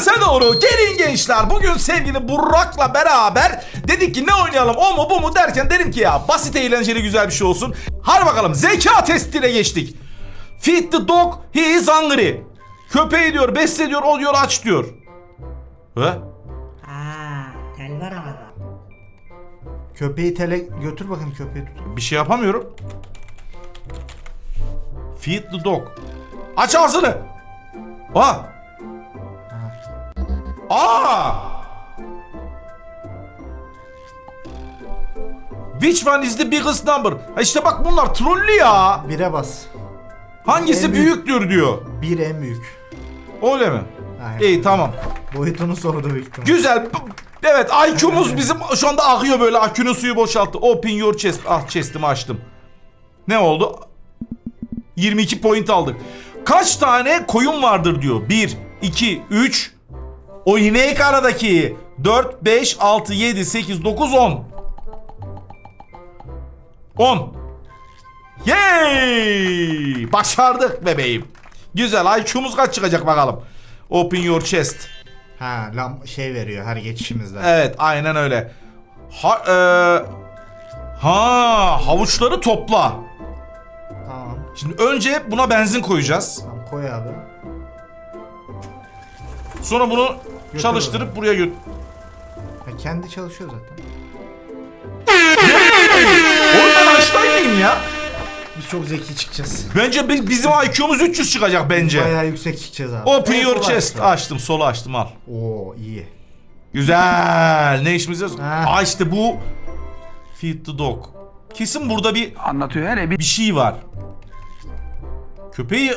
Kümese doğru gelin gençler. Bugün sevgili Burak'la beraber dedik ki ne oynayalım o mu bu mu derken dedim ki ya basit eğlenceli güzel bir şey olsun. Hadi bakalım zeka testine geçtik. Feed the dog he is hungry. Köpeği diyor besle diyor o diyor aç diyor. He? Aa, tel var havada. Köpeği tele götür bakın köpeği tut. Bir şey yapamıyorum. Feed the dog. Aç ağzını. Aa. Aa. Which one is the biggest number? Ha işte bak bunlar trollü ya. Bire bas. Hangisi En büyük. büyüktür diyor. Bir en büyük. Öyle mi? Aynen. İyi tamam. Boyutunu sordu büyük ihtimal. Güzel. Evet IQ'muz bizim şu anda akıyor böyle akünün suyu boşalttı. Open your chest. Ah chest'imi açtım. Ne oldu? 22 point aldık. Kaç tane koyun vardır diyor. 1, 2, 3. O inek aradaki. 4, 5, 6, 7, 8, 9, 10. 10. Yay! Başardık bebeğim. Güzel. IQ'muz kaç çıkacak bakalım. Open your chest. Ha lam şey veriyor her geçişimizde. Evet aynen öyle. Ha, e, ha havuçları topla. Tamam. Şimdi önce buna benzin koyacağız. Tamam koy abi. Sonra bunu çalıştırıp buraya götür. Ha, kendi çalışıyor zaten. Oğlum ben Einstein'lıyım ya. Biz çok zeki çıkacağız. Bence bi- bizim IQ'muz 300 çıkacak bence. Bayağı yüksek çıkacağız abi. Open En your sola chest. açtım. Açtım solu açtım al. Oo iyi. Güzel. Ne işimiz var? Ha. Aa işte bu. Feed the dog. Kesin burada bir anlatıyor hele bir bir şey var. Köpeği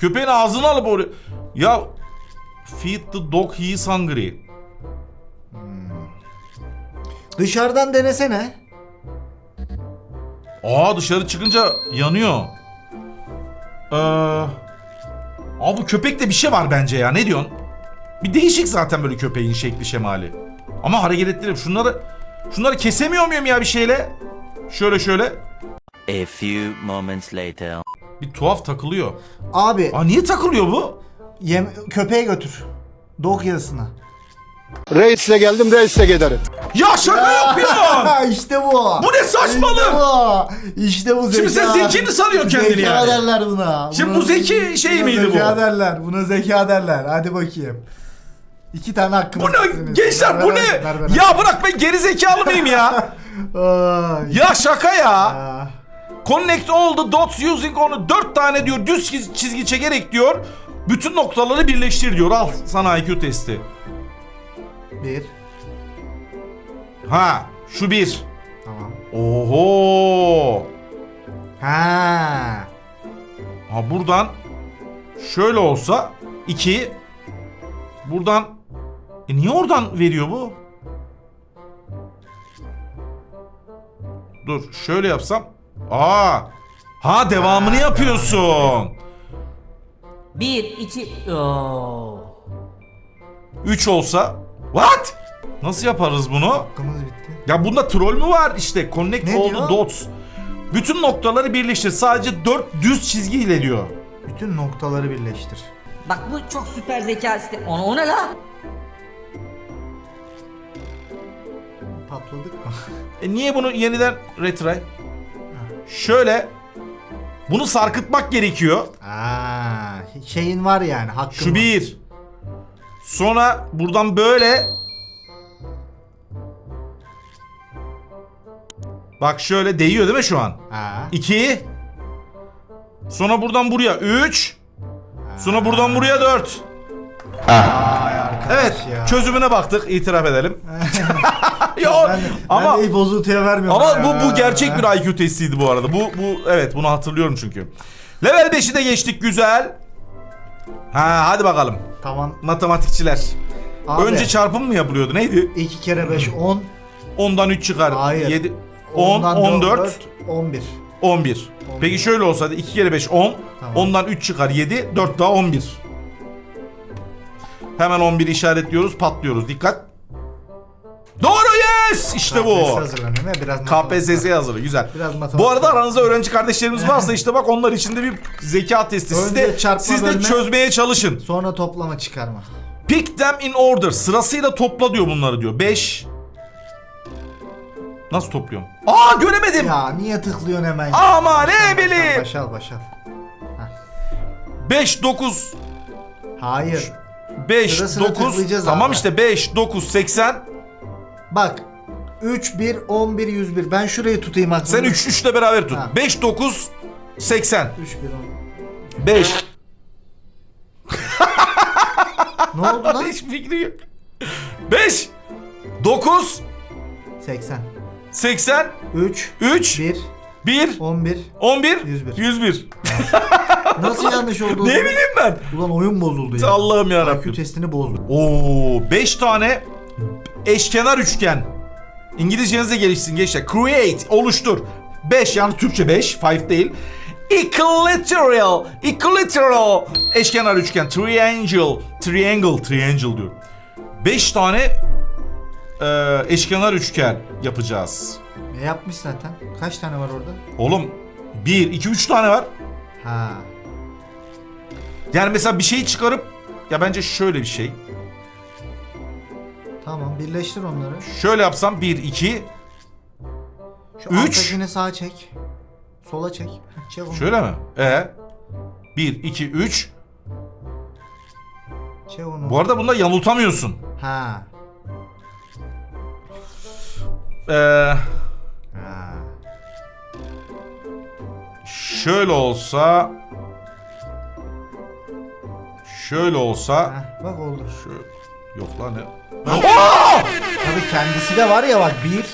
köpeğin ağzını alıp oraya ya feed the dog he is hungry. Dışarıdan denesene. Aa dışarı çıkınca yanıyor. Ee, Aa bu köpekte bir şey var bence ya ne diyorsun? Bir değişik zaten böyle köpeğin şekli şemali. Ama hareket ettirip şunları şunları kesemiyor muyum ya bir şeyle? Şöyle şöyle A few moments later. bir tuhaf takılıyor. Abi Aa niye takılıyor bu? Yem köpeğe götür. Dog yazısına. Reisle geldim reisle giderim. Ya şaka yapıyorsun. Ha işte bu. Bu ne saçmalık? İşte bu. İşte bu zeka. Şimdi sen zeki mi sanıyorsun kendini zeka yani? derler buna. Şimdi Buna- bu zeki şey buna miydi bu? Zeka derler. Buna zeka derler. Hadi bakayım. İki tane hakkımız Bu ne? Gençler bu ne? ver, ver, ver. Ya bırak ben geri zekalı mıyım ya? Ya şaka ya. Ya. Connect all the dots using onu dört tane diyor düz çiz- çizgi çekerek diyor. Bütün noktaları birleştir diyor. Al sana IQ testi. Bir. Ha şu bir. Tamam. Oho. Ha. Ha buradan şöyle olsa iki. Buradan e niye oradan veriyor bu? Dur şöyle yapsam. Aa. Ha devamını yapıyorsun. Bir, iki... Oo. 3 olsa. What? Nasıl yaparız bunu? Hakkımız bitti. Ya bunda troll mü var işte? Connect Ne all the diyor? dots. Bütün noktaları birleştir. Sadece 4 düz çizgiyle diyor. Bütün noktaları birleştir. Bak bu çok süper zeka sistemi. O, o ne la? Patladık mı? E niye bunu yeniden retry? Şöyle bunu sarkıtmak gerekiyor. Aa, şeyin var yani hakkın Şu var. bir. Sonra buradan böyle. Bak şöyle değiyor değil mi şu an? Ha. 2. Sonra buradan buraya 3. Sonra buradan buraya 4. Evet, ya. çözümüne baktık, itiraf edelim. Yo, Ben, ama ben de bozuntuya vermiyorum. ama ya. bu bu gerçek bir IQ testiydi bu arada. Bu bu evet bunu hatırlıyorum çünkü. Level 5'i de geçtik güzel. Ha hadi bakalım. Tamam. Matematikçiler. Abi, Önce çarpım mı yapılıyordu? Neydi? 2 kere 5 10. 10'dan 3 çıkar. Hayır. 7 10 10'dan 14 4, 11. 11. Peki şöyle olsaydı 2 kere 5 10. Tamam. 10'dan 3 çıkar 7. 4 daha 11. Hemen 11 işaretliyoruz, patlıyoruz. Dikkat. Doğru yes! İşte bu. Biraz KPSS hazırlı güzel. Biraz matematik. Bu arada aranızda öğrenci kardeşlerimiz varsa işte bak onlar için de bir zeka testi. Siz Önce de, çarpma siz de bölme. çözmeye çalışın. Sonra toplama çıkarma. Pick them in order. Sırasıyla topla diyor bunları diyor. 5 Nasıl topluyorum? Aa göremedim. Ya niye tıklıyorsun hemen? ya? Ama ne Başal, bileyim. Başal başal. 5 9 Hayır. 5 Sıra sıra 9 tıklayacağız Tamam abi. işte 5 9 80 Bak. 3 1 11 101. Ben şurayı tutayım aklımda. Sen 3 3 ile beraber tut. Ha. 5 9 80 3 1 10. 5 Ne oldu lan? Hiç fikri yok. 5 9 80. 80 3 3 1 1 11 11 101. 101 Nasıl yanlış oldu? Ne bileyim ben. Ulan oyun bozuldu ya. Allah'ım ya IQ Rabbim. testini bozdu. Oo 5 tane eşkenar üçgen. İngilizcenize gelişsin gençler. Create, oluştur. 5 yani Türkçe 5, 5 değil. Equilateral, equilateral eşkenar üçgen. Triangle, triangle, triangle diyor. 5 tane e, eşkenar üçgen yapacağız. Ne yapmış zaten? Kaç tane var orada? Oğlum 1, 2, 3 tane var. Ha. Yani mesela bir şeyi çıkarıp ya bence şöyle bir şey. Tamam birleştir onları. Şöyle yapsam 1, 2, Şu Üç. alttakini sağa çek. Sola çek. Çek onu. Şöyle mi? E 1 2 3. Çek onu. Bu arada bunda yanıltamıyorsun. Ha. Ee, Ha. şöyle olsa şöyle olsa Heh, bak oldu. şu yok lan ne? Tabii kendisi de var ya bak bir.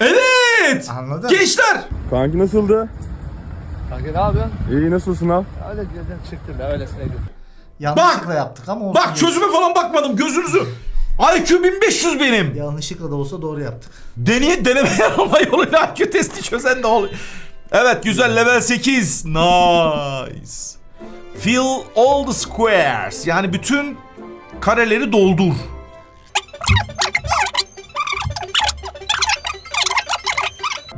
Evet! Anladın? Gençler! Kanki nasıldı? Kanka ne yapıyorsun? İyi nasıl sınav? Öyle girdim çıktım ya öylesine girdim. Yanlışlıkla yaptık ama olsun. Bak çözüme falan bakmadım gözünüzü. IQ 1500 benim. Yanlışlıkla da olsa doğru yaptık. Deneye deneme yanılma yoluyla IQ testi çözen de oluyor. Evet güzel level 8. Nice. Fill all the squares. Yani bütün kareleri doldur.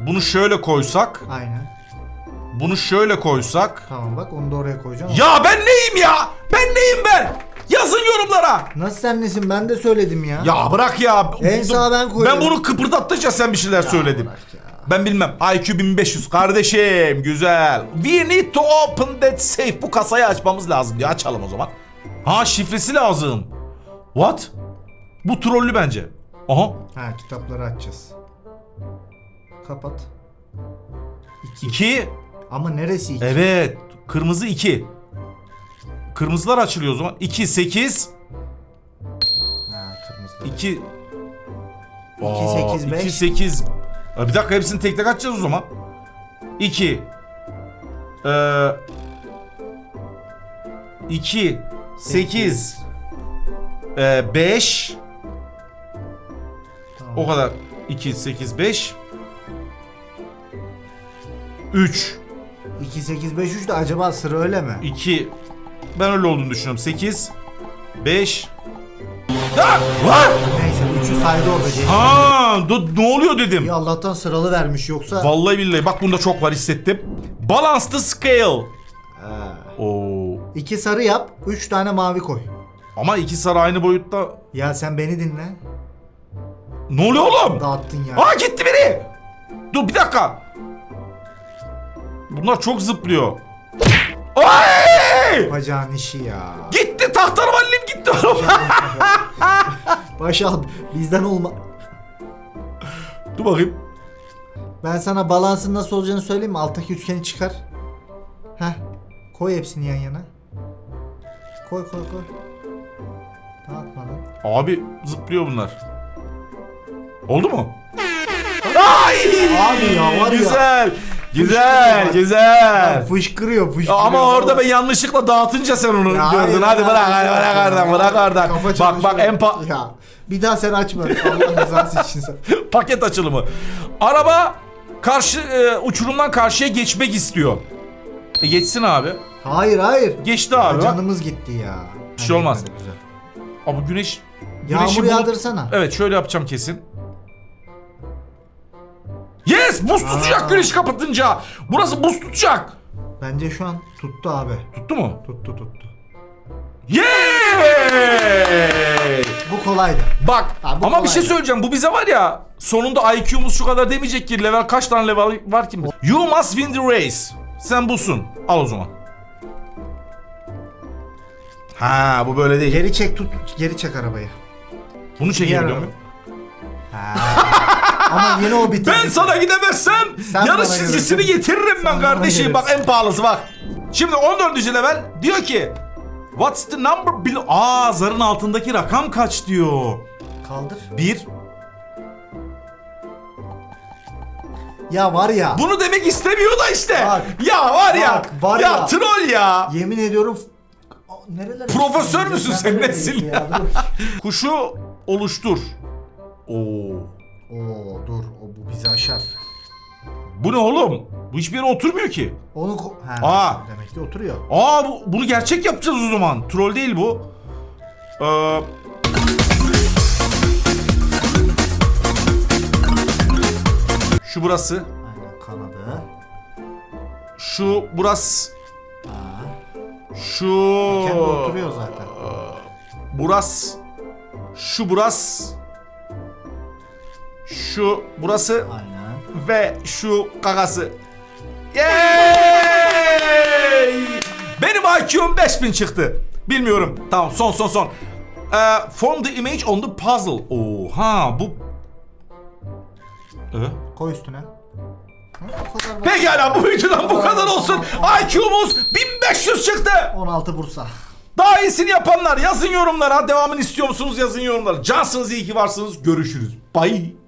Bunu şöyle koysak, Aynen. bunu şöyle koysak. Tamam bak onu da oraya koyacağım. Ya ben neyim ya? Ben neyim ben? Yazın yorumlara. Nasıl sen nesin ben de söyledim ya. Ya bırak ya. En sağa ben koyuyorum. Ben bunu kıpırdattıkça sen bir şeyler söyledin. Ben bilmem. IQ 1500 kardeşim. Güzel. We need to open that safe. Bu kasayı açmamız lazım diye açalım o zaman. Ha şifresi lazım. What? Bu trollü bence. Aha. Ha kitapları açacağız. Kapat. 2. Ama neresi iki? Evet. Kırmızı 2. Kırmızılar açılıyor o zaman. 2 8 Ha kırmızı. 2 İki, sekiz, beş. 2 8 Bir dakika hepsini tek tek açacağız o zaman. 2 Ee 2 8 5 Tamam. O kadar 2 8 5 3 2 8 5 3 de acaba sıra öyle mi? 2 Ben öyle olduğunu düşünüyorum. 8 5 Ha! Var! Neyse 3'ü saydı orada. Ha, do- ne oluyor dedim. Ya Allah'tan sıralı vermiş yoksa. Vallahi billahi bak bunda çok var hissettim. Balance the scale. Ha. Oo. İki sarı yap, 3 tane mavi koy. Ama iki sarı aynı boyutta. Ya sen beni dinle. Ne oluyor oğlum? Dağıttın ya. Aa gitti biri. Dur bir dakika. Bunlar çok zıplıyor. Ay! Bacağın işi ya. Gitti tahtarım annem gitti oğlum. Başal bizden olma. Dur bakayım. Ben sana balansın nasıl olacağını söyleyeyim mi? Alttaki üçgeni çıkar. Heh. Koy hepsini yan yana. Koy koy koy. Dağıtmadan. Abi zıplıyor bunlar. Oldu mu? Ay! Abi ya, var ya. Güzel. Güzel, güzel. Fışkırıyor fışkırıyor. Ama orada ben yanlışlıkla dağıtınca sen onu Ya gördün. Hadi ya. bırak, hadi bırak oradan, bırak oradan. Kafa Bak çalışıyor. bak en pa- Ya bir daha sen açma. Allah rızası için sen. paket açılımı. Araba karşı e, uçurumdan karşıya geçmek istiyor. E geçsin abi. Hayır hayır. Geçti abi. Canımız gitti ya. Bir şey olmaz. Güzel. Abi güneş Yağmur güneşi bulut- yağdırsana. Evet şöyle yapacağım kesin. Yes! Buz tutacak Aa. güneş kapatınca. Burası buz tutacak. Bence şu an tuttu abi. Tuttu mu? Tuttu tuttu. Yay! Bu kolaydı. Bak Ha, bu ama bir şey kolaydı. söyleyeceğim. Bu bize var ya sonunda IQ'muz şu kadar demeyecek ki level kaç tane level var ki? You must win the race. Sen busun. Al o zaman. Ha bu böyle değil. Geri çek tut. Geri çek arabayı. Bunu çekebiliyor Diğer muyum? Ama yine o bitirdi. Ben sana gidemezsem Sen yarış bana çizgisini gelirsin. getiririm ben Sen kardeşim. bana Bak en pahalısı bak. Şimdi 14. level diyor ki What's the number below? Aa zarın altındaki rakam kaç diyor. Kaldır. Bir. Ya var ya. Bunu demek istemiyor da işte. Bak. ya var ya. Bak, var ya. ya. troll ya. Yemin ediyorum. Nerelere Profesör müsün sen nesin ya? Kuşu oluştur. Oo. Oo dur o bu bizi aşar. Bu ne oğlum? Bu hiçbir yere oturmuyor ki. Onu ko- ha, Aa. demek ki oturuyor. Aa bu, bunu gerçek yapacağız o zaman. Troll değil bu. Ee, şu burası. Aynen kanadı. Şu burası. Şu Kendi oturuyor zaten. burası. Şu burası. Şu burası Aynen. ve şu kakası. Yay! Benim IQ'm 5000 çıktı. Bilmiyorum. Tamam son son son. Ee, form the image on the puzzle. Oha bu... Ee? Koy üstüne. Pekala bu videodan bu kadar olsun. IQ'muz 1500 çıktı. 16 Bursa. Daha iyisini yapanlar yazın yorumlara. Devamını istiyor musunuz yazın yorumlara. Cansınız iyi ki varsınız. Görüşürüz. Bye.